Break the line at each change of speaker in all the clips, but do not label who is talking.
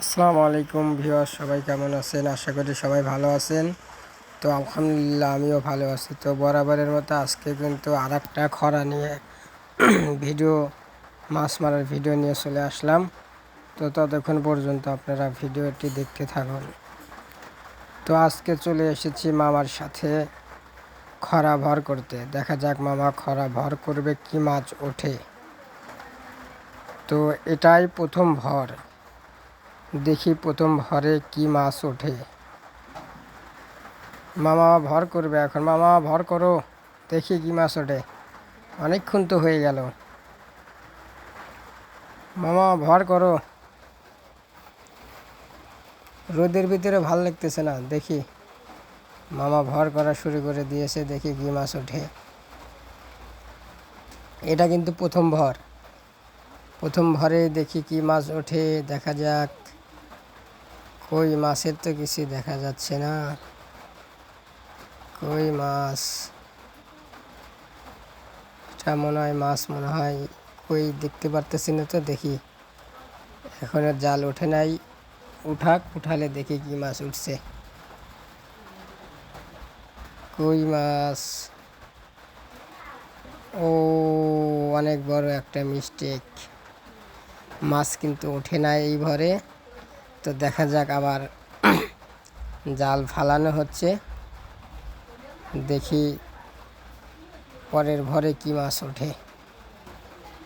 আসসালামু আলাইকুম ভিউয়ার সবাই কেমন আছেন? আশা করি সবাই ভালো আছেন। তো আলহামদুলিল্লাহ আমিও ভালো আছি। তো বরাবরের মতো আজকে কিন্তু আর একটা খরা নিয়ে ভিডিও, মাছ মারার ভিডিও নিয়ে চলে আসলাম। তো ততক্ষণ পর্যন্ত আপনারা ভিডিওটি দেখতে থাকুন। তো আজকে চলে এসেছি মামার সাথে খরা ভর করতে। দেখা যাক মামা খরা ভর করবে কি মাছ ওঠে। তো এটাই প্রথম ভর। দেখি প্রথম ভরে কি মাছ ওঠে। মামা ভর করবে এখন। মামা ভর করো, দেখি কি মাছ ওঠে। অনেকক্ষণ তো হয়ে গেল। মামা ভর করো। রোদের ভিতরে ভালো লাগতেছে না, দেখি। মামা ভর করা শুরু করে দিয়েছে, দেখি কি মাছ ওঠে। এটা কিন্তু প্রথম ভর। প্রথম ভরে দেখি কি মাছ ওঠে, দেখা যাক। কই মাছের তো কিছু দেখা যাচ্ছে না। কই মাছ? এটা মনে হয় মাছ, মনে হয় কই, দেখতে পারতেছি না তো, দেখি। এখনও জাল ওঠে নাই। উঠাক, উঠালে দেখি কি মাছ উঠছে। কই মাছ? ও, অনেক বড় একটা মিস্টেক মাছ কিন্তু ওঠে না এই ভরে তো দেখা যাক আবার জাল ফালানো হচ্ছে। দেখি পরের ভরে কি মাছ ওঠে।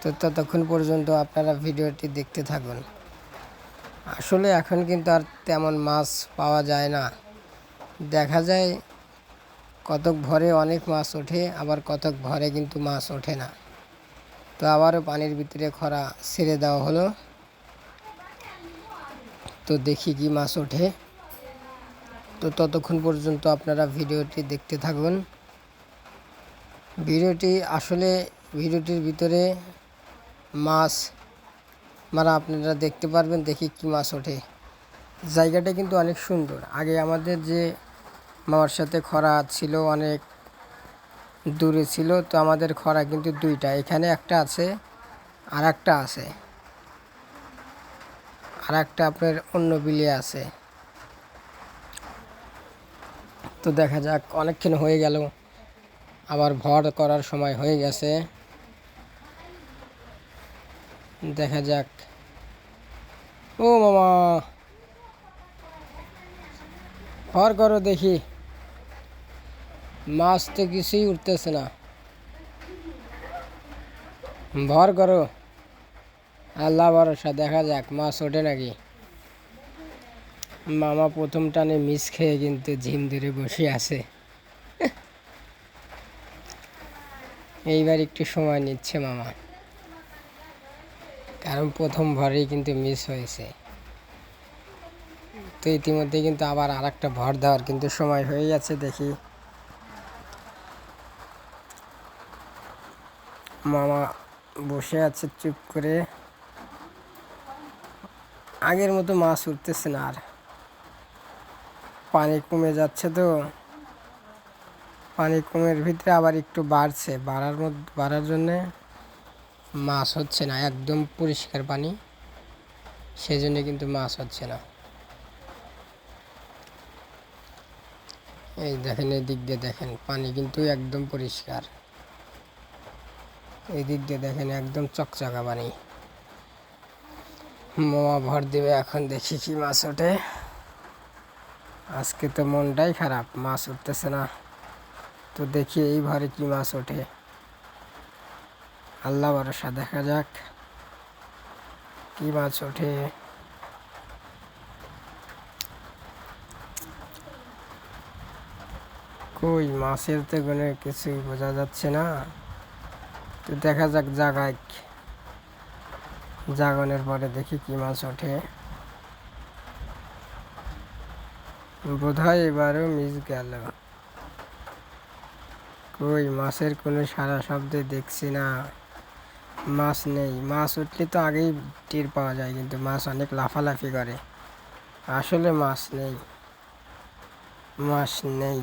তো ততক্ষণ পর্যন্ত আপনারা ভিডিওটি দেখতে থাকুন। আসলে এখন কিন্তু আর তেমন মাছ পাওয়া যায় না। দেখা যায় কতক ভরে অনেক মাছ ওঠে, আবার কতক ভরে কিন্তু মাছ ওঠে না। তো আবারও পানির ভিতরে খরা ছেড়ে দেওয়া হলো। তো দেখি কি মাছ ওঠে। তো ততক্ষণ পর্যন্ত আপনারা ভিডিওটি দেখতে থাকুন। ভিডিওটি আসলে ভিডিওটির ভিতরে মাছ মারা আপনারা দেখতে পারবেন, দেখি কি মাছ ওঠে। জায়গাটা কিন্তু অনেক সুন্দর। আগে আমাদের যে মামার সাথে খরা ছিল অনেক দূরে ছিল, তো আমাদের খরা কিন্তু দুইটা। এখানে একটা আছে আর একটা আছে। আর একটা আপনার অন্য বিলে আছে। তো দেখা যাক, অনেকক্ষণ হয়ে গেল। আবার ভর করার সময় হয়ে গেছে। দেখা যাক। ও মামা! ভর করো দেখি। মাছ তো কিছুই উঠতেছে না। ভর করো। আল্লাহ ভরসা, দেখা যাক মাছ ওঠে নাকি? মামা প্রথম টানে মিস খেয়ে কিন্তু ঝিম ধরে বসে আছে। এইবার একটু সময় নিচ্ছে মামা। কারণ প্রথম ভরেই কিন্তু মিস হয়েছে। তো ইতিমধ্যে কিন্তু আবার আর একটা ভর দেওয়ার কিন্তু সময় হয়ে গেছে দেখি। মামা বসে আছে চুপ করে। আগের মতো মাছ উঠতেছে না আর। পানি কমে যাচ্ছে তো। পানি কমের ভিতরে আবার একটু বাড়ছে। বাড়ার মধ্যে বাড়ার জন্যে মাছ হচ্ছে না। একদম পরিষ্কার পানি। সেই জন্যে কিন্তু মাছ হচ্ছে না। এই দেখেন, এই দিক দিয়ে দেখেন, পানি কিন্তু একদম পরিষ্কার। এই দিক দিয়ে দেখেন, একদম চকচকা পানি। মোয়া ভর দেবে এখন দেখি কি মাছ ওঠে আজকে তো মনটাই খারাপ, মাছ উঠতেছে না। তো দেখি এই ভরে কি মাছ ওঠে। আল্লাহ ভরসা, দেখা যাক কি মাছ ওঠে। কই, মাছের তো কোনো কিছুই বোঝা যাচ্ছে না। তো দেখা যাক জাগায় জাগনের পরে দেখি কি মাছ ওঠে। বোধ হয় এবারও মিস গেল। কই, মাছের কোনো সারা শব্দে দেখছি না। মাছ নেই। মাছ উঠলে তো আগেই টের পাওয়া যায়, কিন্তু মাছ অনেক লাফালাফি করে। আসলে মাছ নেই। মাছ নেই।